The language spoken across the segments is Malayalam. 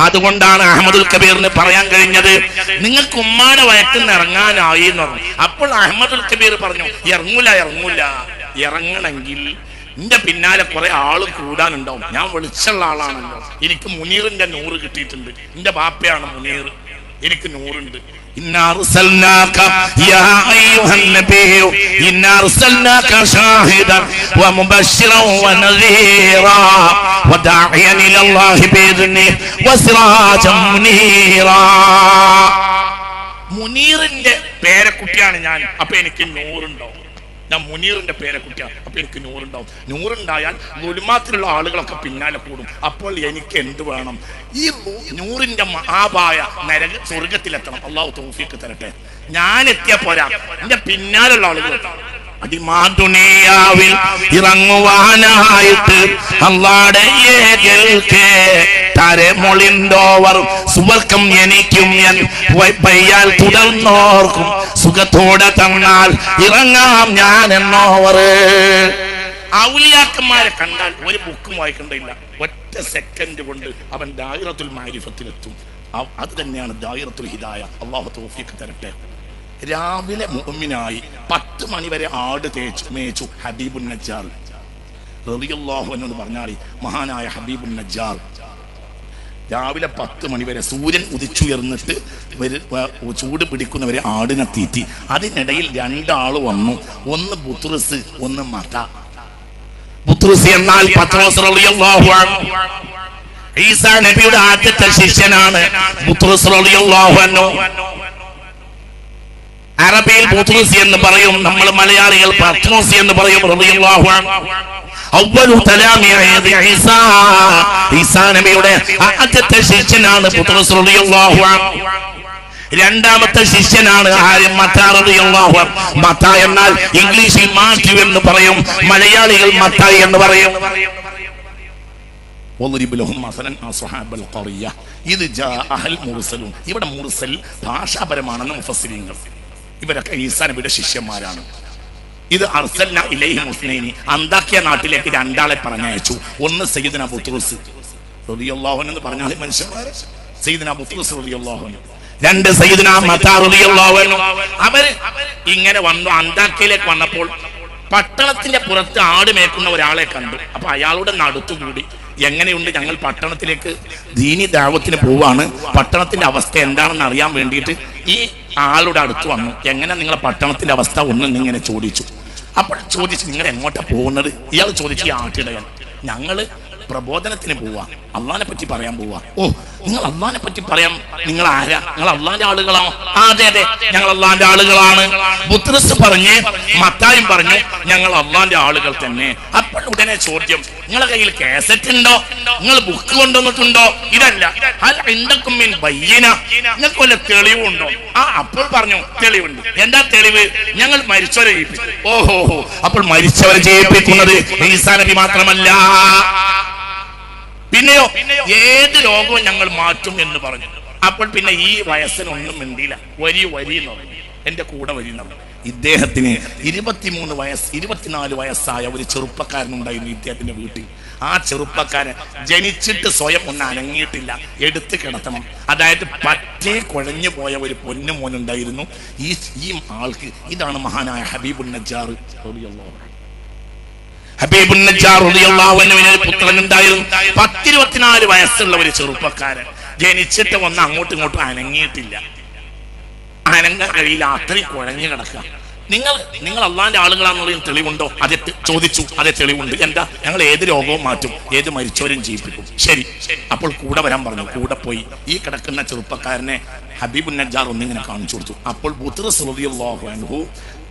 അതുകൊണ്ടാണ് അഹമ്മദുൽ കബീറിന് പറയാൻ കഴിഞ്ഞത് നിങ്ങൾക്ക് ഉമ്മാടെ വയറ്റിന്ന് ഇറങ്ങാനായി എന്ന് പറഞ്ഞു. അപ്പോൾ അഹമ്മദുൽ കബീർ പറഞ്ഞു ഇറങ്ങൂല ഇറങ്ങൂല. ഇറങ്ങണമെങ്കിൽ എന്റെ പിന്നാലെ കുറെ ആൾ കൂടാനുണ്ടാവും. ഞാൻ വെളിച്ചുള്ള ആളാണല്ലോ. എനിക്ക് മുനീറിന്റെ നൂറ് കിട്ടിയിട്ടുണ്ട്. എന്റെ ബാപ്പയാണ് മുനീർ. എനിക്ക് നൂറുണ്ട്. മുനീറിന്റെ പേരക്കുട്ടിയാണ് ഞാൻ അപ്പൊ എനിക്ക് നൂറുണ്ടോ ഞാൻ മുനീറിന്റെ പേരെ കുട്ടിയാ അപ്പൊ എനിക്ക് നൂറുണ്ടാവും. നൂറുണ്ടായാൽ ഗുലുമാത്തിലുള്ള ആളുകളൊക്കെ പിന്നാലെ കൂടും. അപ്പോൾ എനിക്ക് എന്ത് വേണം? ഈ നൂറിന്റെ മഹാബായ നരക സ്വർഗത്തിലെത്തണം. അള്ളാഹു തോഫിക്ക് തരട്ടെ. ഞാൻ എത്തിയ പോരാ. എന്റെ പിന്നാലുള്ള ആളുകൾ അതിമാതുണിയാവിൽ ഇറങ്ങുവാനായിട്ട് അള്ളാടെ ഏകൽക്ക് തരമൊളിന്തോവർ. സുവർക്കം എനിക്കും ഞാൻ പയ്യാൽ തുടർന്നോർക്കും. സുഖത്തോടെ തന്നാൽ ഇറങ്ങാം ഞാൻ എന്നോവർ ഔലിയാക്കന്മാരെ കണ്ടാൽ ഒരു ബുക്കും വായിക്കണ്ടില്ല ഒറ്റ സെക്കൻഡ് കൊണ്ട് അവൻ ദായിറത്തുൽ മാരിഫത്തിലെത്തും. അത് തന്നെയാണ് ദായിറത്തുൽ ഹിദായ. അള്ളാഹു തൗഫീഖ് തരട്ടെ. രാവിലെ മുഅ്മിനായി പത്ത് മണി വരെ ആട് തേച്ചു മേച്ചു ഹബീബുൻ നജ്ജാർ റളിയല്ലാഹു എന്നോട് പറഞ്ഞാൽ മഹാനായ ഹബീബുൻ നജ്ജാർ രാവിലെ പത്ത് മണി വരെ സൂര്യൻ ഉദിച്ചുയർന്നിട്ട് ചൂട് പിടിക്കുന്നവരെ ആടിനെ തീറ്റി. അതിനിടയിൽ രണ്ടാൾ വന്നു. ഒന്ന് ബുത്രുസ് ഒന്ന് മത. ബുത്രുസ് എന്നാൽ ഈസാ നബിയുടെ ആദ്യത്തെ ശിഷ്യനാണ് ബുത്രുസ് റളിയല്ലാഹു അൻഹു. അറബിയിൽ പൂത്തൂസി എന്ന് പറയും. നമ്മൾ മലയാളികൾ പത്മോസി എന്ന് പറയും. നബിയുടെ ആദ്യത്തെ ശിഷ്യനാണ് രണ്ടാമത്തെ ശിഷ്യനാണ് ആരും മത്ത എന്നാൽ ഇംഗ്ലീഷിൽ മാറ്റു എന്ന് പറയും. മലയാളികൾ മത്തായി എന്ന് പറയും. ഇത് ഇവിടെ മുറിസൽ ഭാഷാപരമാണെന്ന് മുഫസ്സിരീങ്ങൾ. ഇവരൊക്കെ ഈസാ നബിയുടെ ശിഷ്യന്മാരാണ്. ഇത് അർസല്ല ഇലൈഹി മുസ്ലിനി അന്താക്കിയ നാട്ടിലേക്ക് രണ്ടാളെ പറഞ്ഞയച്ചു. ഒന്ന് സയ്യിദ്ന ബുത്രുസ് അൻഹു എന്ന് പറഞ്ഞാൽ മനുഷ്യന്മാരെ. സയ്യിദ്ന ബുത്രുസ് അൻഹു. രണ്ട് സയ്യിദ്ന മത്താ റളിയല്ലാഹു അൻഹു. അവർ ഇങ്ങനെ വന്നു. അന്താക്കിയയിലേക്ക് വന്നപ്പോൾ പട്ടണത്തിന്റെ പുറത്ത് ആട് മേക്കുന്ന ഒരാളെ കണ്ടു. അപ്പൊ അയാളുടെ നടുത്തുകൂടി എങ്ങനെയുണ്ട് ഞങ്ങൾ പട്ടണത്തിലേക്ക് ദീനി ദാവത്തിന് പോവാണ്. പട്ടണത്തിന്റെ അവസ്ഥ എന്താണെന്ന് അറിയാൻ വേണ്ടിയിട്ട് ഈ ആളുടെ അടുത്ത് വന്നു. എങ്ങനെ നിങ്ങളെ പട്ടണത്തിന്റെ അവസ്ഥ ഒന്ന് ഇങ്ങനെ ചോദിച്ചു. അപ്പോൾ ചോദിച്ചു നിങ്ങൾ എങ്ങോട്ടാ പോകുന്നത്? ഇയാൾ ചോദിച്ചു ഈ ആട്ടിടയൻ. ഞങ്ങൾ പ്രബോധനത്തിന് പോവാ. അള്ളാനെ പറ്റി പറയാൻ പോവാ. ഓ നിങ്ങൾ അള്ളാനെ പറ്റി പറയാം. നിങ്ങൾ ആരാ? നിങ്ങൾ അള്ളാന്റെ ആളുകളാണോ? അതെ അതെ. ഞങ്ങൾ അള്ളാന്റെ ആളുകളാണ്. ബുദ്ധിസ് പറഞ്ഞ് മത്തായും പറഞ്ഞ് ഞങ്ങൾ അള്ളാന്റെ ആളുകൾ തന്നെ. അപ്പോൾ ഉടനെ ചോദ്യം നിങ്ങളെ കയ്യിൽ കാസറ്റ് ഉണ്ടോ? നിങ്ങൾ ബുക്ക് കൊണ്ടുവന്നിട്ടുണ്ടോ? ഇതല്ല. മിൻ ബയ്യന. നിങ്ങൾക്ക് വല്ല തെളിവുണ്ടോ ആ അപ്പോൾ പറഞ്ഞു തെളിവുണ്ട്. എന്താ തെളിവ്? ഞങ്ങൾ മരിച്ചവരെ ജയിപ്പിച്ചു ഓഹോ അപ്പോൾ മരിച്ചവരെ ജയിപ്പിക്കുന്നത് ഈസാ നബി മാത്രമല്ല. പിന്നെയോ ഏത് രോഗവും ഞങ്ങൾ മാറ്റും എന്ന് പറഞ്ഞു. അപ്പോൾ പിന്നെ ഈ വയസ്സിനൊന്നും മിണ്ടിയില്ല. വരി വരി പറഞ്ഞു. എന്റെ കൂടെ വരി പറഞ്ഞു. ഇദ്ദേഹത്തിന് ഇരുപത്തിമൂന്ന് വയസ്സ് ഇരുപത്തിനാല് വയസ്സായ ഒരു ചെറുപ്പക്കാരൻ ഉണ്ടായിരുന്നു ഇദ്ദേഹത്തിന്റെ വീട്ടിൽ. ആ ചെറുപ്പക്കാരൻ ജനിച്ചിട്ട് സ്വയം ഒന്ന് അനങ്ങിയിട്ടില്ല. എടുത്ത് കിടത്തണം. അതായത് പറ്റേ കുഴഞ്ഞു പോയ ഒരു പൊന്നു മോനുണ്ടായിരുന്നു ഈ ഈ ആൾക്ക് ഇതാണ് മഹാനായ ഹബീബുൽ നജാർ. ഹബീബുൻ അൻഹുവിന് ഒരു പുത്രൻ ഉണ്ടായിരുന്നു പത്തിരുപത്തിനാല് വയസ്സുള്ള ഒരു ചെറുപ്പക്കാരൻ. ജനിച്ചിട്ട് ഒന്ന് അങ്ങോട്ടും ഇങ്ങോട്ടും അനങ്ങിയിട്ടില്ല. അനങ്ങാൻ കഴിയില്ല. അത്രയും കുഴഞ്ഞു കിടക്കുക. നിങ്ങൾ നിങ്ങൾ അള്ളാന്റെ ആളുകളാണെന്നുള്ള തെളിവുണ്ടോ? അതെ ചോദിച്ചു. അതെ തെളിവുണ്ട്. എന്താ? ഞങ്ങൾ ഏത് രോഗവും മാറ്റും. ഏത് മരിച്ചവരും ജീവിപ്പിക്കും. ശരി. അപ്പോൾ കൂടെ വരാൻ പറഞ്ഞു. കൂടെ പോയി. ഈ കിടക്കുന്ന ചെറുപ്പക്കാരനെ ഹബീബുൻ നജ്ജാർ ഒന്നിങ്ങനെ കാണിച്ചു കൊടുത്തു. അപ്പോൾ അൻഹു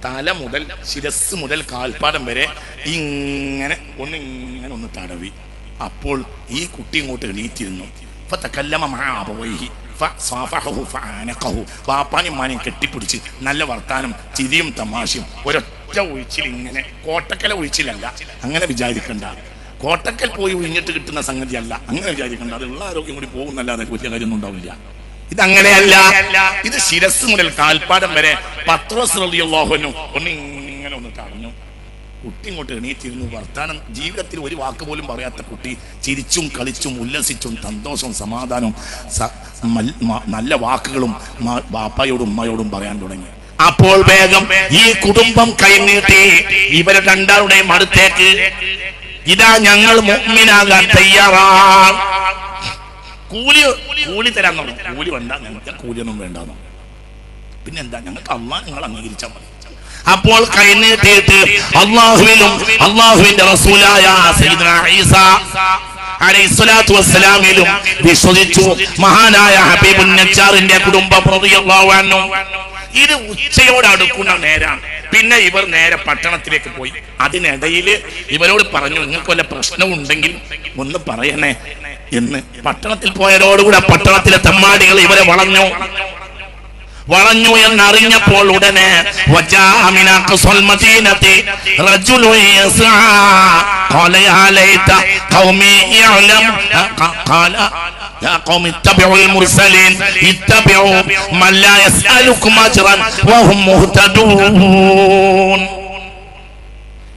തല മുതൽ ശിരസ് മുതൽ കാൽപ്പാടം വരെ ഇങ്ങനെ ഒന്ന് ഇങ്ങനെ ഒന്ന് തടവി. അപ്പോൾ ഈ കുട്ടി ഇങ്ങോട്ട് എണീറ്റിരുന്നു. വാപ്പാനും കെട്ടിപ്പിടിച്ച് നല്ല വർത്താനം ചിരിയും തമാശയും ഒരൊറ്റ ഒഴിച്ചിൽ ഇങ്ങനെ കോട്ടക്കല ഒഴിച്ചിലല്ല. അങ്ങനെ വിചാരിക്കണ്ട. കോട്ടക്കൽ പോയി ഒഴിഞ്ഞിട്ട് കിട്ടുന്ന സംഗതിയല്ല. അങ്ങനെ വിചാരിക്കണ്ട. അത് ഉള്ള ആരോഗ്യം കൂടി പോകുന്നല്ലാതെ വലിയ കാര്യമൊന്നും ഉണ്ടാവില്ല. ഇതങ്ങനെയല്ല. ഇത് ശിരസ് മുതൽ കാൽപ്പാടം വരെ പത്രോസ് റളിയല്ലാഹു അൻഹു ഒന്ന് ഇങ്ങനെ ഒന്ന് തടഞ്ഞു കുട്ടി ഇങ്ങോട്ട് എണീറ്റിരുന്നു. വർത്താനം ജീവിതത്തിൽ ഒരു വാക്ക് പോലും പറയാത്ത കുട്ടി ചിരിച്ചും കളിച്ചും ഉല്ലസിച്ചും സന്തോഷവും സമാധാനവും നല്ല വാക്കുകളും ബാപ്പയോടും ഉമ്മയോടും പറയാൻ തുടങ്ങി. അപ്പോൾ വേഗം ഈ കുടുംബം കൈനീട്ടി. ഇവരെ രണ്ടാളുടെയും അടുത്തേക്ക്. ഇതാ ഞങ്ങൾ മുഅ്മിനാകാൻ തയ്യാറാണ് കൂലി കൂലി തരാൻ തുടങ്ങി കൂലി വേണ്ട ഞങ്ങൾക്ക് കൂലിയൊന്നും വേണ്ടെന്നോ. പിന്നെന്താ? ഞങ്ങൾക്ക് അള്ളാഹ് നിങ്ങൾ അംഗീകരിച്ചാൽ മതി. അപ്പോൾ കൈനീട്ടിയിട്ട് അള്ളാഹുവിനും അള്ളാഹുവിന്റെ റസൂലായ ഈസ അലൈഹിസ്സലാത്തു വസ്സലാമിലും വിശ്വസിച്ചു. മഹാനായ ഹബീബുൻ നജ്ജാറിന്റെ കുടുംബ റളിയല്ലാഹു അൻഹു. ഇത് ഉച്ചയോട് അടുക്കുന്ന നേരാണ്. പിന്നെ ഇവർ നേരെ പട്ടണത്തിലേക്ക് പോയി. അതിനിടയിൽ ഇവരോട് പറഞ്ഞു നിങ്ങൾക്ക് വല്ല പ്രശ്നമുണ്ടെങ്കിൽ ഒന്ന് പറയണേ. എന്ന് പട്ടണത്തിൽ പോയതോടുകൂടെ പട്ടണത്തിലെ തമ്മാടികൾ ഇവരെ വളഞ്ഞു. വളഞ്ഞു എന്നറിഞ്ഞപ്പോൾ ഉടനെ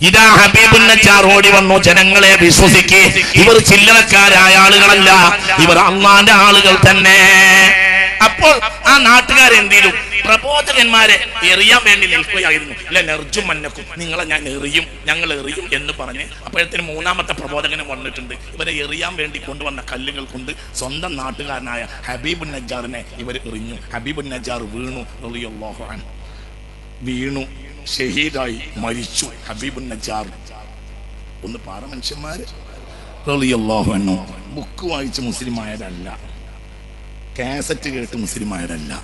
ഇതാ ഹബീബുന്നച്ചാർ ഓടി വന്നു. ജനങ്ങളെ വിശ്വസിക്ക്. ഇവർ ചില്ലറക്കാരായ ആളുകളല്ല. ഇവർ അള്ളാന്റെ ആളുകൾ തന്നെ. അപ്പോൾ ആ നാട്ടുകാർ ചെയ്തു? പ്രബോധകന്മാരെ എറിയാൻ വേണ്ടി നിൽക്കുകയായിരുന്നു. അല്ല നെർജും മന്നക്കും. നിങ്ങളെ ഞാൻ എറിയും. ഞങ്ങൾ എറിയും എന്ന് പറഞ്ഞ് അപ്പോഴത്തേന് മൂന്നാമത്തെ പ്രബോധകനും വന്നിട്ടുണ്ട്. ഇവരെ എറിയാൻ വേണ്ടി കൊണ്ടുവന്ന കല്ലുകൾ കൊണ്ട് സ്വന്തം നാട്ടുകാരനായ ഹബീബ് നജാറിനെ ഇവർ എറിഞ്ഞു. ഹബീബ് നജാർ വീണു. അൻഹു. വീണു. ഷഹീദായി മരിച്ചു. Habib Najjar. ഒന്ന് പാറ മനുഷ്യന്മാര്. ബുക്ക് വായിച്ച് മുസ്ലിമായതല്ല. കാസറ്റ് കേട്ട് മുസ്ലിമായതല്ല.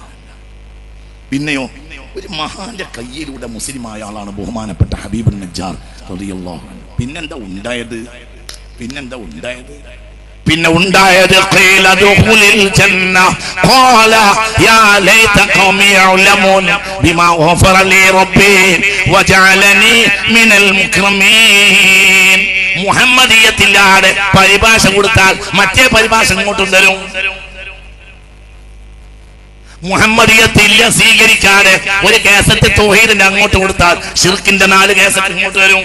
പിന്നെയോ ഒരു മഹാന്റെ കയ്യിലൂടെ മുസ്ലിമായ ആളാണ് ബഹുമാനപ്പെട്ട ഹബീബുൻ നജാർ റളിയല്ലാഹു പിന്നെന്താ ഉണ്ടായത്? പിന്നെന്താ ഉണ്ടായത്? പിന്നെ ഉണ്ടായത് മുഹമ്മദീയത്തില്ലാതെ പരിഭാഷ കൊടുത്താൽ മറ്റേ പരിഭാഷ ഇങ്ങോട്ടും തരും. മുഹമ്മദിയത്തില്ല സ്വീകരിക്കാതെ ഒരു കേസറ്റ് തോഹീദിന്റെ അങ്ങോട്ട് കൊടുത്താൽ ഷിർക്കിന്റെ നാല് കേസറ്റ് ഇങ്ങോട്ട് വരും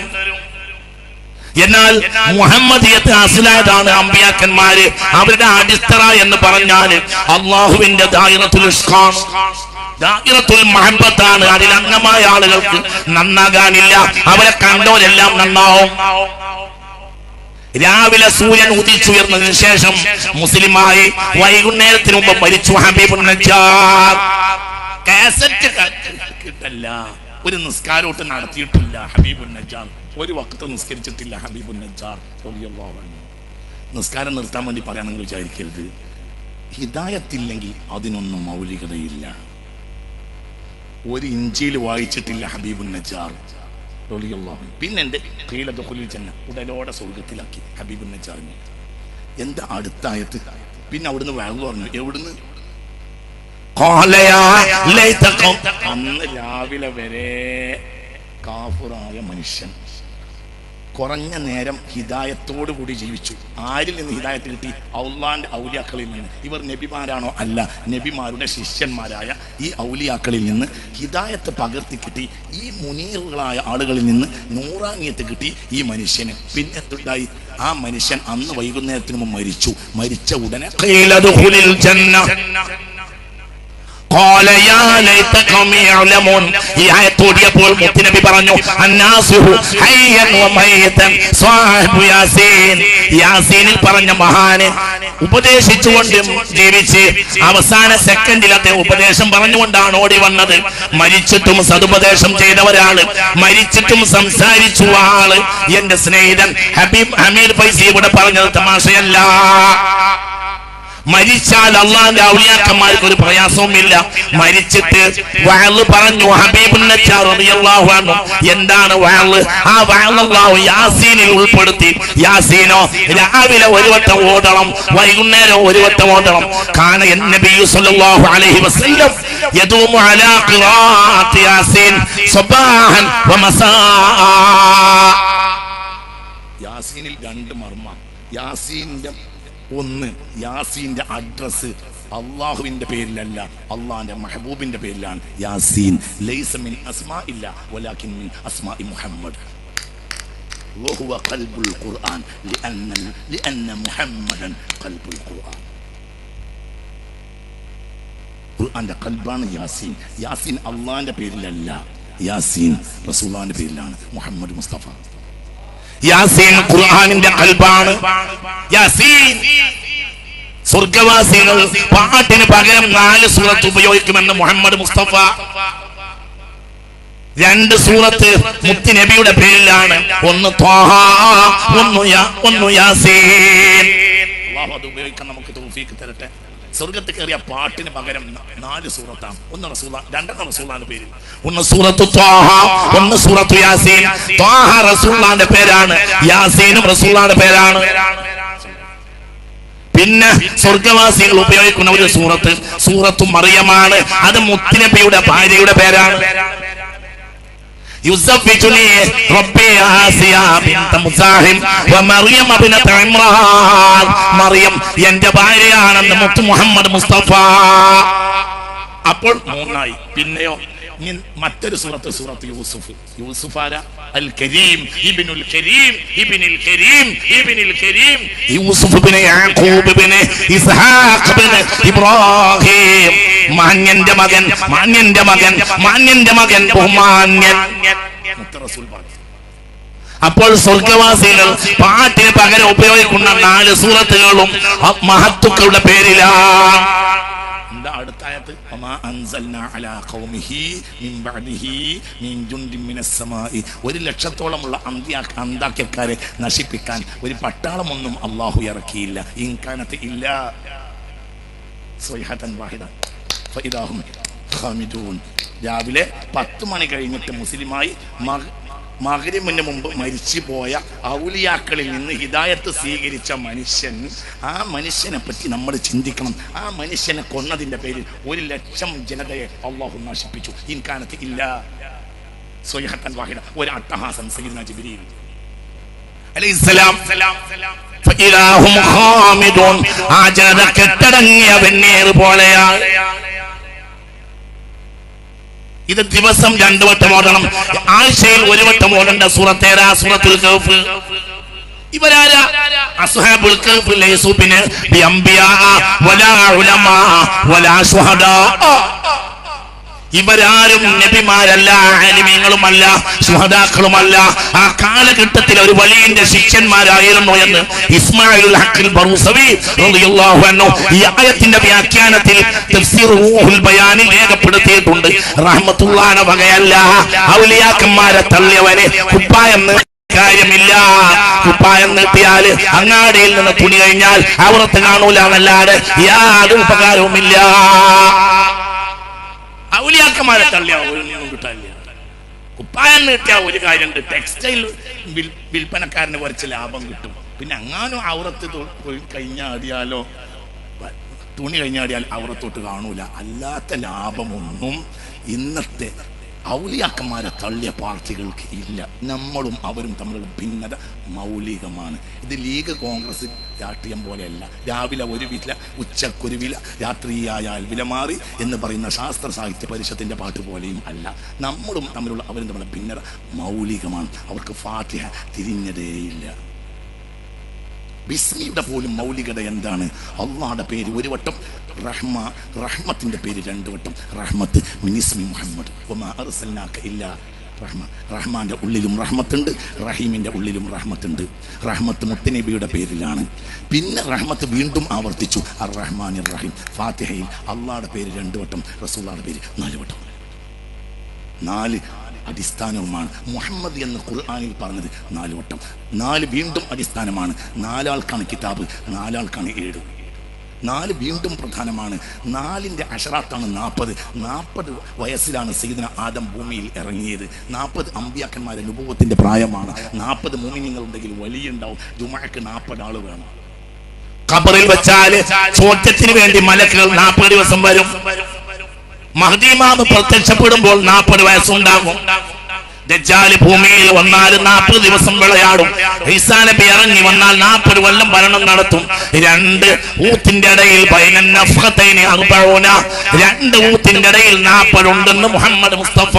എന്നാൽ മുഹമ്മദിയത്ത് അസിലായതാണ് അമ്പിയാക്കന്മാര്. അവരുടെ അടിസ്ഥറ എന്ന് പറഞ്ഞാൽ അള്ളാഹുവിന്റെ ദായിറത്തുൽ മഹബത്താണ്. അതിൽ അംഗമായ ആളുകൾക്ക് നന്നാകാനില്ല. അവരെ കണ്ടോരെല്ലാം നന്നാവും. രാവിലെ സൂര്യൻ ഉദിച്ചുയർന്നതിന് ശേഷം മുസ്ലിമായി വൈകുന്നേരത്തിന് മുമ്പ് മരിച്ചു ഹബീബ് കാസറ്റ് കിട്ടല്ല. ഒരു നിസ്കാരോട്ട് നടത്തിയിട്ടില്ല ഹബീബുൻ നജാർ ഒരു വക്കത്ത് നിസ്കരിച്ചിട്ടില്ല ഹബീബുൻ നജാർ. നിസ്കാരം നിർത്താൻ വേണ്ടി പറയാനെങ്കിൽ വിചാരിക്കരുത്. ഹിദായത്തില്ലെങ്കിൽ അതിനൊന്നും മൗലികതയില്ല. ഒരു ഇഞ്ചിയിൽ വായിച്ചിട്ടില്ല ഹബീബുൻ നജാർ റളിയല്ലാഹു അൻഹു. പിന്നെ എന്റെ കീഴതുഹുലിൽ ചെന്ന ഉടലോടെ സ്വർഗത്തിലാക്കി ഹബീബുൻ നജാറിനെ എന്താ അടുത്തായത് പിന്നെ അവിടുന്ന് വാങ്ങു പറഞ്ഞു എവിടുന്ന്? അന്ന് രാവിലെ വരെ കാഫുറായ മനുഷ്യൻ കുറഞ്ഞ നേരം ഹിദായത്തോടു കൂടി ജീവിച്ചു. ആരിൽ നിന്ന് ഹിദായത്ത് കിട്ടി? ഔലാന്റെ ഔലിയാക്കളിൽ നിന്ന്. ഇവർ നബിമാരാണോ? അല്ല. നബിമാരുടെ ശിഷ്യന്മാരായ ഈ ഔലിയാക്കളിൽ നിന്ന് ഹിദായത്ത് പകർത്തി കിട്ടി. ഈ മുനീറുകളായ ആളുകളിൽ നിന്ന് നൂറാങ്ങിയത്ത് കിട്ടി ഈ മനുഷ്യന്. പിന്നെ ആ മനുഷ്യൻ അന്ന് വൈകുന്നേരത്തിന് മുമ്പ് മരിച്ചു. മരിച്ച ഉടനെ ഈ ആയത്ത് ഓടിയപ്പോൾ മുത്തുനബി പറഞ്ഞു യാസീനിൽ പറഞ്ഞ മഹാന് ഉപദേശിച്ചുകൊണ്ട് ജീവിച്ച് അവസാന സെക്കൻഡിലത്തെ അദ്ദേഹം ഉപദേശം പറഞ്ഞുകൊണ്ടാണ് ഓടി വന്നത്. മരിച്ചിട്ടും സതുപദേശം ചെയ്തവരാൾ മരിച്ചിട്ടും സംസാരിച്ചു ആൾ. എന്റെ സ്നേഹിതൻ ഹബീബ് ഹമീദ് ഫൈസി ഇവിടെ പറഞ്ഞത് തമാശയല്ല. മരിച്ചാൽ അള്ളാന്റെ ഔലിയാക്കന്മാർക്ക് ഒരു പ്രയാസവുമില്ല. മരിച്ചിട്ട് വയൽ പറഞ്ഞു അൻഹു എന്താണ് വയൽ? ആ വയലാഹു യാസീനിൽ ഉൾപ്പെടുത്തി. യാസീനോ രാവിലെ ഒരു വട്ടം ഓടണം വൈകുന്നേരം ഒരു വട്ടം ഓടണം കാന നബിയു സല്ലല്ലാഹു അലൈഹി വസല്ലം അലാ യാസീൻ വമസാ യാസീനിൽ രണ്ട് മർമ്മ. യാസീന്റെ ഒന്ന് യാസീന്റെ അഡ്രസ് അള്ളാഹുവിന്റെ പേരിലല്ല അള്ളാഹിന്റെ മെഹബൂബിന്റെ പേരിലാണ് യാസീൻ ലൈസ മിൻ അസ്മാ ഇല്ല വലാക്കിൻ മിൻ അസ്മാ മുഹമ്മദ് وهو قلب القرآن لأن لأن محمدا قلب القرآن ഖുർആന്റെ കൽബാണ് യാസീൻ യാസീൻ അള്ളാന്റെ പേരിലല്ല യാസീൻ റസൂലാന്റെ പേരിലാണ് മുഹമ്മദ് മുസ്തഫ യാസീൻ ഖുർആനിന്റെ കൽബാണ് യാസീൻ സ്വർഗവാസികൾ പാട്ടിന് പകരം നാല് സൂറത്ത് ഉപയോഗിക്കുമെന്ന് മുഹമ്മദ് മുസ്തഫ. രണ്ട് സൂറത്ത് മുത്തി നബിയുടെ പേരിലാണ്. ഒന്ന് ത്വാഹ, ഒന്ന് യാ- ഒന്ന് യാസീൻ. അള്ളാഹു അത് ഉപയോഗിക്കാൻ നമുക്ക് തൗഫീക്ക് തരട്ടെ. സ്വർഗത്തിൽ കയറിയ പാട്ടിന് പകരം നാല് സൂറത്താണ്. ഒന്ന് റസൂല രണ്ടെണ്ണം റസൂലാന്റെ പേര്. ഒന്ന് സൂറത്ത് ത്വാഹ ഒന്ന് സൂറത്ത് യാസീൻ. ത്വാഹ റസൂലാന്റെ പേരാണ്. യാസീനും റസൂലാന്റെ പേരാണ്. പിന്നെ സ്വർഗവാസികൾ ഉപയോഗിക്കുന്ന ഒരു സൂറത്ത് സൂറത്തു മറിയമാണ്. അത് മുത്തിനബിയുടെ ഭാര്യയുടെ പേരാണ്. يزوجني ربي آسيا بنت مزاحم ومريم ابنة عمران മറിയം എന്റെ ഭാര്യയാണെന്ന് മുത്ത് മുഹമ്മദ് മുസ്തഫ അപ്പോൾ മൂന്നായി പിന്നെയോ ഇനി മറ്റൊരു സൂറത്ത് സൂറത്ത് യൂസുഫ്. യൂസുഫ് ആരാ? അൽ കരീം ഇബ്നുൽ കരീം ഇബ്നുൽ കരീം ഇബ്നുൽ കരീം. യൂസുഫ് ഇബ്നു യാഖൂബ് ഇബ്നു ഇസ്ഹാഖ് ഇബ്നു ഇബ്രാഹിം. മാന്യന്റെ മകൻ മാന്യന്റെ മകൻ മാന്യന്റെ മകൻ ബഹുമാന്യൻ. റസൂൽ പറഞ്ഞു. അപ്പോൾ സ്വർഗവാസികൾ പാട്ടിന് പകരം ഉപയോഗിക്കുന്ന നാല് സൂറത്തുകളും മഹത്തുക്കളുടെ പേരിലാണ് എന്താ അടുത്ത ഒരു ലക്ഷത്തോളമുള്ള അന്താക്യക്കാരെ നശിപ്പിക്കാൻ ഒരു പട്ടാളമൊന്നും അള്ളാഹു ഇറക്കിയില്ല. ഇൻകാനത്ത് ഇല്ല. രാവിലെ പത്ത് മണി കഴിഞ്ഞിട്ട് മുസ്ലിമായി മകരിമിന് മുമ്പ് മരിച്ചു പോയ ഔലിയാക്കളിൽ നിന്ന് ഹിദായത്ത് സ്വീകരിച്ച മനുഷ്യൻ ആ മനുഷ്യനെ പറ്റി നമ്മൾ ചിന്തിക്കണം. ആ മനുഷ്യനെ കൊന്നതിന്റെ പേരിൽ ഒരു ലക്ഷം ജനതയെ അള്ളാഹു നശിപ്പിച്ചു. ഇൻകാനത്ത് ഇല്ല സ്വയഹത്തൻ വാഹിദ. ഒരു അട്ടഹാസം സയ്യിദ്ന ജിബ്രീൽ. ആ ജനത കെട്ടടങ്ങിയ വെണ്ണീർ പോലെയാണ്. ഇത് ദിവസം രണ്ടു വട്ടം ഓടണം. ആഴ്ചയിൽ ഒരു വട്ടം ഓടേണ്ട സൂറത്തേരാ സൂറത്തുൽ ഇവരാരാ? അസ്ഹാബുൽ വലാ ഉലമാ വലാ ഇവരാരും നബിമാരല്ല ആലിമീങ്ങളുമല്ല സുഹദാക്കളുമല്ല. ആ കാലഘട്ടത്തിൽ ഒരു വലിയ ശിഷ്യന്മാരായിരുന്നു എന്ന് ഇസ്മായിൽ ഹക്കിൽ ബറൂസവി റളിയല്ലാഹു അൻഹു ഈ ആയത്തിന്റെ വ്യാഖ്യാനത്തിൽ തഫ്സീർ റൂഹുൽ ബയാനിൽ രേഖപ്പെടുത്തിയിട്ടുണ്ട്. റഹ്മത്തുള്ളാഹി വകയല്ല ഔലിയാക്കന്മാരെ തള്ളിയവനെ കുപ്പായം കാര്യമില്ല. കുപ്പായം നീട്ടിയാൽ അങ്ങാടിയിൽ നിന്ന് തുണി കഴിഞ്ഞാൽ അവർത്ത് കാണൂല എന്നല്ലാതെ യാതൊരു ഉപകാരവുമില്ല. ഔലിയാക്കന്മാരെ തള്ളിയ ഒന്നും കിട്ടാനില്ല. കുപ്പായം നീട്ടിയ ഒരു കാര്യമുണ്ട്. ടെക്സ്റ്റൈൽ വിൽ- വിൽപ്പനക്കാരന് കുറച്ച് ലാഭം കിട്ടും. പിന്നെ അങ്ങാനും ഔറത്ത് കഴിഞ്ഞാടിയാലോ തുണി കഴിഞ്ഞാടിയാൽ ഔറത്തോട്ട് കാണൂല. അല്ലാത്ത ലാഭമൊന്നും ഇന്നത്തെ ഔലിയാക്കന്മാരെ തള്ളിയ പാർട്ടികൾക്ക് ഇല്ല. നമ്മളും അവരും തമ്മിലുള്ള ഭിന്നത മൗലികമാണ്. ഇത് ലീഗ് കോൺഗ്രസ് രാഷ്ട്രീയം പോലെയല്ല. രാവിലെ ഒരു വില ഉച്ചക്കൊരു വില രാത്രിയായാൽ വില മാറി എന്ന് പറയുന്ന ശാസ്ത്ര സാഹിത്യ പരിഷത്തിന്റെ പാട്ട് പോലെയും അല്ല. നമ്മളും തമ്മിലുള്ള അവരും തമ്മിലുള്ള ഭിന്നത മൗലികമാണ്. അവർക്ക് ഫാത്തിഹ തിരിഞ്ഞതേയില്ല. ബിസ്മിയുടെ പോലും മൗലികത എന്താണ്? അള്ളാഹുടെ പേര് ഒരു വട്ടം റഹ്മ റഹ്മത്തിന്റെ പേര് രണ്ട് വട്ടം. റഹ്മത്ത് മിനിസ്മി മുഹമ്മദ്. ഇല്ല. റഹ്മ റഹ്മാന്റെ ഉള്ളിലും റഹ്മത്തുണ്ട് റഹീമിന്റെ ഉള്ളിലും റഹ്മത്തുണ്ട്. റഹ്മത്ത് മുത്തനബിയുടെ പേരിലാണ്. പിന്നെ റഹ്മത്ത് വീണ്ടും ആവർത്തിച്ചു. അർ റഹ്മാൻ റഹീം. ഫാത്തിഹയിൽ അള്ളാടെ പേര് രണ്ട് വട്ടം റസൂള്ളാടെ പേര് നാല് വട്ടം. നാല് അടിസ്ഥാനവുമാണ്. മുഹമ്മദ് എന്ന് ഖുർആാനിൽ പറഞ്ഞത് നാല് വട്ടം. നാല് വീണ്ടും അടിസ്ഥാനമാണ്. നാലാൾക്കാണ് കിതാബ് നാലാൾക്കാണ് ഏഴ്. നാല് വീണ്ടും പ്രധാനമാണ്. നാലിന്റെ അഷറാത്താണ് നാൽപ്പത് നാൽപ്പത് വയസ്സിലാണ് സീദന ആദം ഭൂമിയിൽ ഇറങ്ങിയത്. നാൽപ്പത് അമ്പിയാക്കന്മാരെ അനുഭവത്തിന്റെ പ്രായമാണ്. നാൽപ്പത് വലിയ ഉണ്ടാവും ജുമാക്ക് നാൽപ്പത് ആൾ വേണം. ഖബറിൽ വെച്ചാൽ ചോദ്യത്തിന് വേണ്ടി മലക്കുകൾ നാൽപ്പത് ദിവസം വരും. മഹദീമാവ് പ്രത്യക്ഷപ്പെടുമ്പോൾ നാൽപ്പത് വയസ്സുണ്ടാകും. ദജ്ജാൽ ഭൂമിയിൽ വന്നാൽ നാൽപ്പത് ദിവസം വിളയാടും. ഈസാ നബി ഇറങ്ങി വന്നാൽ നാൽപ്പത് കൊല്ലം ഭരണം നടത്തും. രണ്ട് ഊത്തിന്റെ ഇടയിൽ രണ്ട് ഊത്തിന്റെ ഇടയിൽ നാൽപ്പത് ഉണ്ടെന്ന് മുഹമ്മദ് മുസ്തഫ.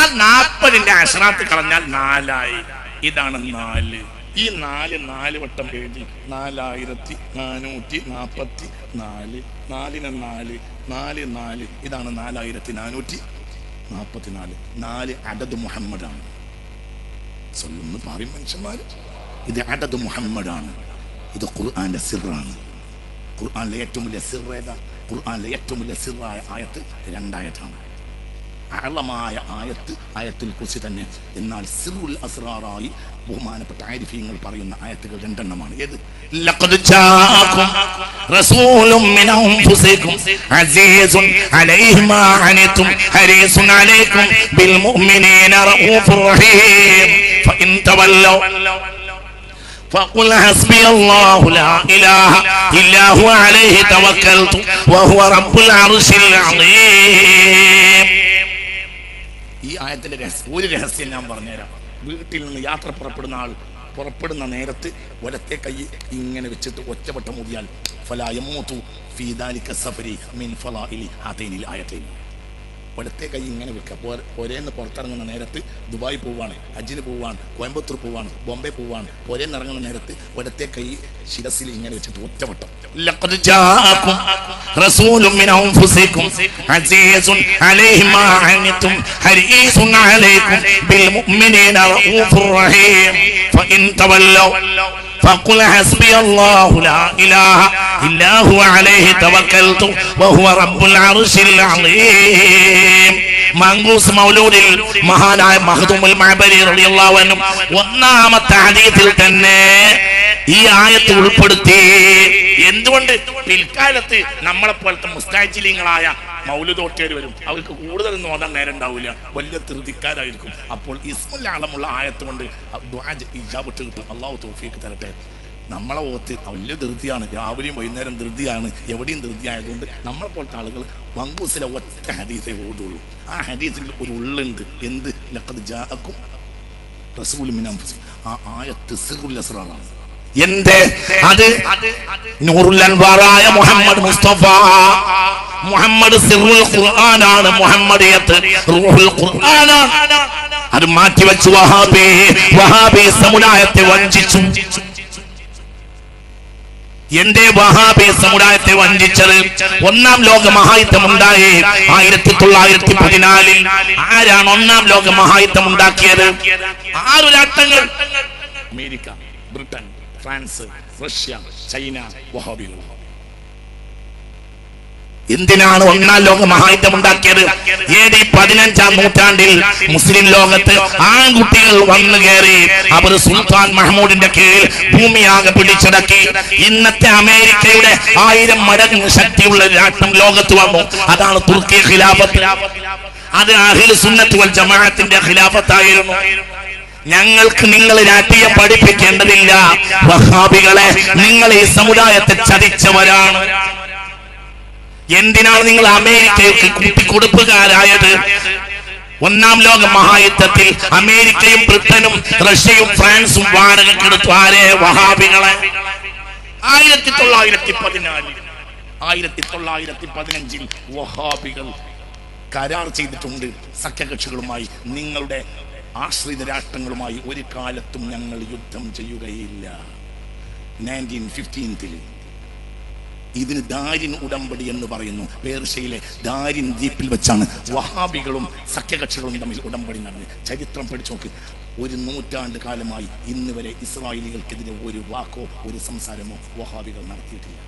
ആ നാൽപ്പതിന്റെ അശ്രാത്ത് കളഞ്ഞാൽ നാലായി. ഇതാണ് നാല്. ഈ നാല് നാല് വട്ടം എഴുതി നാലായിരത്തി നാനൂറ്റി നാൽപ്പത്തി നാല് നാലിന് നാല് നാല് നാല്. ഇതാണ് നാലായിരത്തി നാനൂറ്റി നാൽപ്പത്തി നാല് അടദ് മുഹമ്മദാണ്. സ്വന്തം പറയും മനുഷ്യന്മാർ ഇത് അടത് മുഹമ്മദാണ്. ഇത് ഖുർആന്റെ സിറാണ്. ഖുർആാനിലെ ഏറ്റവും വലിയ സിർ ഏതാ? ഖുർആനിലെ ഏറ്റവും വലിയ സിറായ ആയത്ത് രണ്ടായത്താണ്. അളമായ ആയത്ത് ആയത്തിൽ കുറിച്ച് തന്നെ എന്നാൽ സിറുൽ അസ്റാറായി ബഹുമാനപ്പെട്ട ആരിഫീങ്ങൾ പറയുന്ന ആയത്തുകൾ രണ്ടെണ്ണമാണ് ഏത് لقد جاءكم رسول من أنفسكم عزيز عليه ما عنتم حريص عليكم بالمؤمنين رؤوف رحيم فإن تولوا فقل حسبي الله لا إله إلا هو عليه توكلت وهو رب العرش العظيم ഈ ആയത്തിന്റെ രഹസ്യം ഒരു രഹസ്യം ഞാൻ പറഞ്ഞുതരാം. വീട്ടിൽ നിന്ന് യാത്ര പുറപ്പെടുന്ന ആൾ പുറപ്പെടുന്ന നേരത്ത് വലത്തെ കൈ ഇങ്ങനെ വെച്ചിട്ട് ഒറ്റപ്പെട്ട മുതിയാൽ ഫലായമൂത്തു ഫീദാലിക്ക സഫരി മീൻ ഫലാഇലി ഹാതൈനിൽ ആയതൈൻ. വലത്തെ കൈ ഇങ്ങനെ വെക്കുക. ഒരേന്ന് പുറത്തിറങ്ങുന്ന നേരത്ത് ദുബായ് പോവാണ് ഹജ്ജിന് പോവാണ് കോയമ്പത്തൂർ പോവാണ് ബോംബെ പോവാണ്. ഒരേന്ന് ഇറങ്ങുന്ന നേരത്ത് വലത്തെ കൈ ശിരസിൽ ഇങ്ങനെ വെച്ചിട്ട് ഒറ്റവട്ടം. لقد جاءكم رسول من أنفسكم عزيز عليه ما عنتم حريص عليكم بالمؤمنين رؤوف رحيم فإن تولوا فقل حسبي الله لا إله إلا هو عليه توكلت وهو رب العرش العظيم മങ്കൂസ് മൗലൂദിൽ മഹാനായ മഹദൂമുൽ മഅബരി റളിയല്ലാഹു അൻഹു ഒന്നാമത്തെ ഹദീസിൽ തന്നെ ഈ ആയത്ത് ഉൾപ്പെടുത്തി. എന്തുകൊണ്ട്? പിൽക്കാലത്ത് നമ്മളെ പോലത്തെ മുസ്താജിലിങ്ങളായ മൗലുദോട്ടിയർ വരും. അവർക്ക് കൂടുതൽ നോതാൻ നേരം ഉണ്ടാവില്ല വലിയ ധൃതിക്കാരായിരിക്കും. അപ്പോൾ ഇസ്മുല്ലാളമുള്ള ആയത്ത് കൊണ്ട് ഇജാബിട്ട് കിട്ടും. അള്ളാഹു തോഫിക്ക് തരട്ടെ. നമ്മളെ ഓത്ത് വലിയ ധൃതിയാണ്. രാവിലെയും വൈകുന്നേരം ധൃതിയാണ്. എവിടെയും ധൃതി ആയതുകൊണ്ട് നമ്മളെ പോലത്തെ ആളുകൾ മങ്കൂസിലെ ഒറ്റ ഹദീസേ ഓടുള്ളൂ ആ ഹരീസിൽ ഒരു ഉള്ളുണ്ട്. എന്ത്? ലക്കത് ജാക്കും റസൂൽ മിനാം. ആ ആയത്ത് സിറുൽ അസ്റാറാണ്. എന്റെ അത് നൂറുൽ അൻവാറായ മുഹമ്മദ് മുസ്തഫ. മുഹമ്മദ് സിറുൽ ഖുർആനാണ് മുഹമ്മദിയത്ത്. റൂഹുൽ ഖുർആനാണ് അത് മാറ്റിവെച്ച് വഹാബി. വഹാബി സമുദായത്തെ വഞ്ചിച്ചു. എന്റെ വഹാബി സമുദായത്തെ വഞ്ചിച്ചത്? ഒന്നാം ലോക മഹായുദ്ധം ഉണ്ടായി ആയിരത്തി തൊള്ളായിരത്തി പതിനാലിൽ ആരാണ് ഒന്നാം ലോക മഹായുദ്ധം ഉണ്ടാക്കിയത് ആറു രാഷ്ട്രങ്ങൾ. അമേരിക്ക. ഫ്രാൻസ് റഷ്യ ചൈന വഹാബികൾ. എന്തിനാണ് ഒന്നാം ലോക മഹായുദ്ധം ഉണ്ടാക്കിയത്? ഏത് പതിനഞ്ചാം നൂറ്റാണ്ടിൽ മുസ്ലിം ലോകത്ത് ആൺകുട്ടികൾ വന്നു കയറി അവർ സുൽത്താൻ മഹ്മൂദിന്റെ കീഴിൽ ഭൂമിയാകെ പിടിച്ചടക്കി. ഇന്നത്തെ അമേരിക്കയുടെ ആയിരം മടങ്ങ് ശക്തിയുള്ള രാഷ്ട്രം ലോകത്ത് വന്നു. അതാണ് തുർക്കി ഖിലാഫത്ത്. അത് അഹിൽ സുന്നത്ത് വൽ ജമാഅത്തിന്റെ ഖിലാഫത്തായിരുന്നു. ഞങ്ങൾക്ക് നിങ്ങൾ രാഷ്ട്രീയം പഠിപ്പിക്കേണ്ടതില്ല. വഹാബികളെ നിങ്ങൾ ഈ സമുദായത്തെ ചതിച്ചവരാണ്. എന്തിനാണ് നിങ്ങൾ അമേരിക്കയ്ക്ക് കൂട്ടിക്കൊടുപ്പുകാരായത് ഒന്നാം ലോക മഹായുദ്ധത്തിൽ അമേരിക്കയും ബ്രിട്ടനും റഷ്യയും ഫ്രാൻസും വാടകക്കെടുത്തു. ആരെ? വഹാബികളെ. ആയിരത്തി തൊള്ളായിരത്തി പതിനാലിൽ ആയിരത്തി തൊള്ളായിരത്തി പതിനഞ്ചിൽ വഹാബികൾ കരാർ ചെയ്തിട്ടുണ്ട് സഖ്യകക്ഷികളുമായി. നിങ്ങളുടെ ആശ്രിത രാഷ്ട്രങ്ങളുമായി ഒരു കാലത്തും ഞങ്ങൾ യുദ്ധം ചെയ്യുകയില്ല. നയന്റീൻ ഫിഫ്റ്റീൻത്തിൽ ഇതിന് ദാരിൻ ഉടമ്പടി എന്ന് പറയുന്നു. പേർഷ്യയിലെ ദാരിൻ ദ്വീപിൽ വെച്ചാണ് വഹാബികളും സഖ്യകക്ഷികളും തമ്മിൽ ഉടമ്പടി നടന്നത്. ചരിത്രം പഠിച്ചു നോക്ക്. ഒരു നൂറ്റാണ്ട് കാലമായി ഇന്ന് വരെ ഇസ്രായേലികൾക്കെതിരെ ഒരു വാക്കോ ഒരു സംസാരമോ വഹാബികൾ നടത്തിയിട്ടില്ല.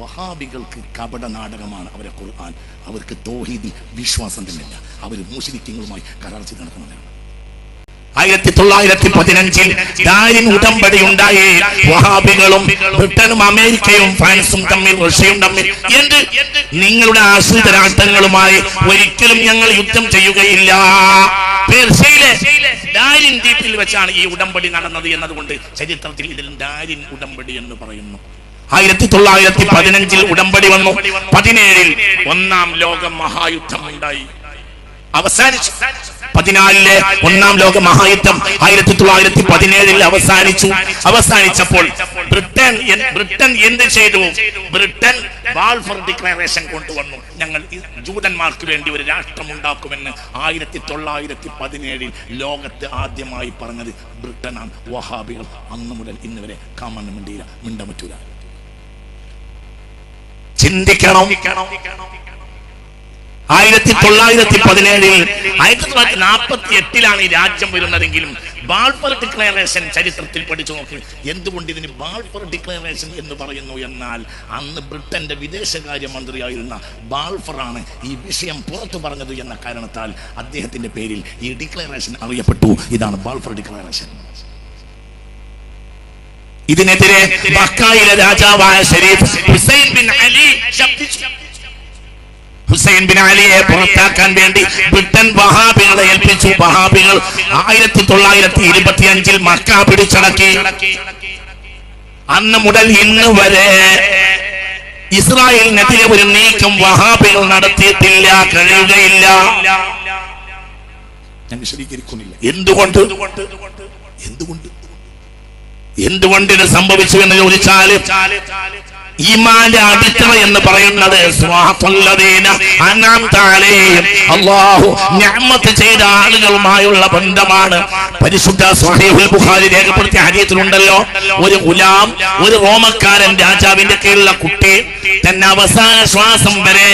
വഹാബികൾക്ക് കപട നാടകമാണ് അവരെ ഖുർആൻ. അവർക്ക് തോഹീദിൽ വിശ്വാസം തന്നെയില്ല. അവർ മൂശിരിക്കങ്ങളുമായി കരാർ ചെയ്ത് നടക്കുന്നവരാണ്. ആയിരത്തി തൊള്ളായിരത്തി പതിനഞ്ചിൽ ദാരിൻ ഉടമ്പടി ഉണ്ടായി. വഹാബികളും ബ്രിട്ടനും അമേരിക്കയും ഫ്രാൻസും തമ്മിൽ റഷ്യയും തമ്മിൽ. എന്ത്? നിങ്ങളുടെ ആശ്രിത രാഷ്ട്രങ്ങളുമായി ഒരിക്കലും ഞങ്ങൾ യുദ്ധം ചെയ്യുകയില്ല. പേർഷ്യയിലെ ഡാരിൻ ദ്വീപിൽ വെച്ചാണ് ഈ ഉടമ്പടി നടന്നത് എന്നതുകൊണ്ട് ചരിത്രത്തിൽ ഇതിൽ ഡാരിൻ ഉടമ്പടി എന്ന് പറയുന്നു. ആയിരത്തി തൊള്ളായിരത്തി പതിനഞ്ചിൽ ഉടമ്പടി വന്നു. പതിനേഴിൽ ഒന്നാം ലോക മഹായുദ്ധം ഉണ്ടായി. അവസാനിച്ചു. പതിനാലിലെ ഒന്നാം ലോക മഹായുദ്ധം ആയിരത്തി തൊള്ളായിരത്തി പതിനേഴിൽ അവസാനിച്ചു. അവസാനിച്ചപ്പോൾ ബ്രിട്ടൻ ബ്രിട്ടൻ എന്ത് ചെയ്തു? ബ്രിട്ടൻ ബാൾഫർ ഡിക്ലറേഷൻ കൊണ്ടുവന്നു. ഞങ്ങൾ ജൂതന്മാർക്ക് വേണ്ടി ഒരു രാഷ്ട്രം ഉണ്ടാക്കുമെന്ന് ആയിരത്തി തൊള്ളായിരത്തി പതിനേഴിൽ ലോകത്ത് ആദ്യമായി പറഞ്ഞത് ബ്രിട്ടനാണ്. വഹാബികൾ അന്ന് മുതൽ ഇന്ന് വരെ കാമൺ മിണ്ടിയില്ല ചിന്തിക്കണം. ആയിരത്തി തൊള്ളായിരത്തി പതിനേഴിൽ ആയിരത്തി തൊള്ളായിരത്തി നാൽപ്പത്തി എട്ടിലാണ് ഈ രാജ്യം വരുന്നതെങ്കിലും ബാൾഫർ ഡിക്ലറേഷൻ ചരിത്രത്തിൽ പഠിച്ചു നോക്കി. എന്തുകൊണ്ട് ഇതിന് ബാൾഫർ ഡിക്ലറേഷൻ എന്ന് പറയുന്നു? എന്നാൽ അന്ന് ബ്രിട്ടന്റെ വിദേശകാര്യ മന്ത്രിയായിരുന്ന ബാൾഫറാണ് ഈ വിഷയം പുറത്തു പറഞ്ഞത് എന്ന കാരണത്താൽ അദ്ദേഹത്തിന്റെ പേരിൽ ഈ ഡിക്ലറേഷൻ അറിയപ്പെട്ടു. ഇതാണ് ബാൾഫർ ഡിക്ലറേഷൻ. ഇതിനെതിരെ മക്കായിലെ രാജാവായ ഷരീഫ് ഹുസൈൻ ബിൻ അലി ശബ്ദിച്ചു. ഹുസൈൻ ബിൻ അലിയെ പുറത്താക്കാൻ വേണ്ടി ബ്രിട്ടൻ വഹാബികളെ ഏൽപ്പിച്ചു. വഹാബികൾ ആയിരത്തി തൊള്ളായിരത്തി ഇരുപത്തി അഞ്ചിൽ മക്ക പിടിച്ചടക്കി. അന്ന് മുതൽ ഇന്ന് വരെ ഇസ്രായേലിനെതിരെ ഒരു നീക്കം വഹാബികൾ നടത്തിയിട്ടില്ല കഴിയുകയില്ല. എന്തുകൊണ്ട്? എന്തുകൊണ്ട്? എന്തുകൊണ്ട് ഇത് സംഭവിച്ചു എന്ന് ചോദിച്ചാൽ ഈമാന്റെ അടിത്തറ എന്ന് പറയുന്നത് അള്ളാഹു ഞാമത്ത് ചെയ്ത ആളുകളുമായുള്ള ബന്ധമാണ്. പരിശുദ്ധ ബുഖാരി രേഖപ്പെടുത്തിയ ഹരിയത്തിലുണ്ടല്ലോ ഒരു ഗുലാം ഒരു റോമക്കാരൻ രാജാവിന്റെ കീഴിലുള്ള കുട്ടി തന്നെ അവസാന ശ്വാസം വരെ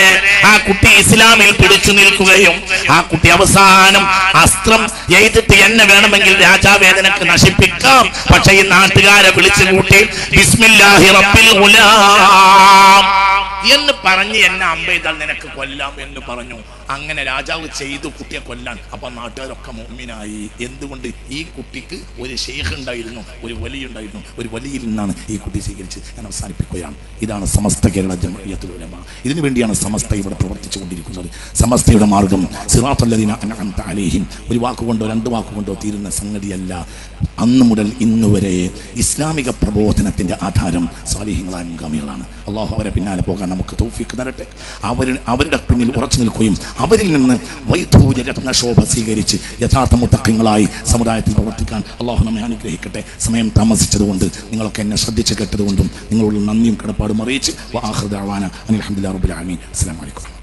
ആ കുട്ടി ഇസ്ലാമിൽ പിടിച്ചു നിൽക്കുകയും ആ കുട്ടി അവസാനം അസ്ത്രം എഴുതിട്ട് എന്നെ വേണമെങ്കിൽ രാജാവേദനക്ക് നശിപ്പിക്കാം. പക്ഷെ ഈ നാട്ടുകാരെ വിളിച്ചു കൂട്ടി ബിസ്മില്ലാഹി റബ്ബിൽ എന്ന് പറഞ്ഞ് എന്നെ അമ്പെയ്താൽ നിനക്ക് കൊല്ലാം എന്ന് പറഞ്ഞു. അങ്ങനെ രാജാവ് ചെയ്തു കുട്ടിയെ കൊല്ലാൻ. അപ്പൊ നാട്ടുകാരൊക്കെ മോമിനായി. എന്തുകൊണ്ട് ഈ കുട്ടിക്ക് ഒരു ഷെയ്ഖ് ഉണ്ടായിരുന്നു ഒരു വലിയ ഉണ്ടായിരുന്നു ഒരു വലിയിൽ നിന്നാണ് ഈ കുട്ടി സ്വീകരിച്ച് ഞാൻ അവസാനിപ്പിക്കുകയാണ്. ഇതാണ് സമസ്ത കേരള ജമയത്തുൽ ഉലമ. ഇതിനു വേണ്ടിയാണ് സമസ്ത ഇവിടെ പ്രവർത്തിച്ചു കൊണ്ടിരിക്കുന്നത്. സമസ്തയുടെ മാർഗം അലൈഹിം. ഒരു വാക്കുകൊണ്ടോ രണ്ട് വാക്കുകൊണ്ടോ തീരുന്ന സംഗതിയല്ല. അന്ന് മുതൽ ഇന്ന് വരെ ഇസ്ലാമിക പ്രബോധനത്തിന്റെ ആധാരം സ്വാലിഹ്യങ്ങളായ മുൻഗാമികളാണ്. അള്ളാഹു അവരെ പിന്നാലെ പോകാൻ നമുക്ക് തോഫിക്ക് തരട്ടെ അവർ അവരുടെ പിന്നിൽ ഉറച്ചു നിൽക്കുകയും അവരിൽ നിന്ന് വൈധൂര്യ രത്നശോഭ സ്വീകരിച്ച് യഥാർത്ഥ മുത്തക്കങ്ങളായി സമുദായത്തിൽ പ്രവർത്തിക്കാൻ അള്ളാഹു നമ്മെ അനുഗ്രഹിക്കട്ടെ. സമയം താമസിച്ചതുകൊണ്ട് നിങ്ങളൊക്കെ എന്നെ ശ്രദ്ധിച്ച് കേട്ടതുകൊണ്ടും നിങ്ങളോട് നന്ദിയും കടപ്പാടും അറിയിച്ച് വാഹൃദാവാന അനിൽ അഹമ്മദ് അസ്സലാമു അലൈക്കും.